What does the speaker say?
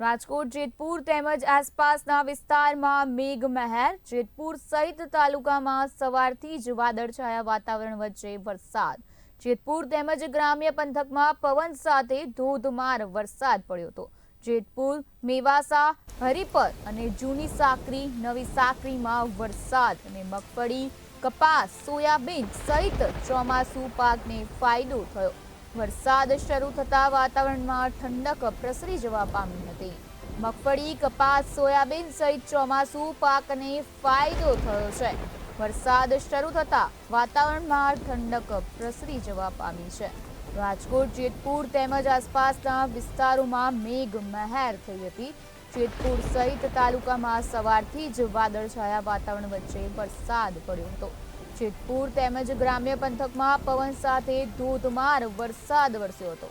રાજકોટ, જેતપુર તેમજ આસપાસના વિસ્તારમાં મેઘમહેર, જેતપુર સહિત તાલુકામાં સવારથી જ વાદળછાયા વાતાવરણ વચ્ચે વરસાદ. જેતપુર તેમજ ગ્રામ્ય પંથકમાં પવન સાથે ધોધમાર વરસાદ પડ્યો હતો. જેતપુર, મેવાસા, હરિપર અને જૂની સાકરી, નવી સાકરીમાં વરસાદ અને મગફળી, કપાસ, સોયાબીન સહિત ચોમાસુ પાકને ફાયદો થયો. વરસાદ શરૂ થતાં વાતાવરણમાં ઠંડક પ્રસરી જવા પામી હતી. મગફળી, કપાસ, સોયાબીન સહિત ચોમાસુ પાકને ફાયદો થયો છે. વરસાદ શરૂ થતાં વાતાવરણમાં ઠંડક પ્રસરી જવા પામી છે. રાજકોટ, જેતપુર તેમજ આસપાસના વિસ્તારોમાં મેઘ મહેર થઈ હતી. જેતપુર સહિત તાલુકામાં સવારથી જ વાદળછાયા વાતાવરણ વચ્ચે વરસાદ પડ્યો હતો. જેતપુર તેમજ ગ્રામ્ય પંથકમાં પવન સાથે ધોધમાર વરસાદ વરસ્યો હતો.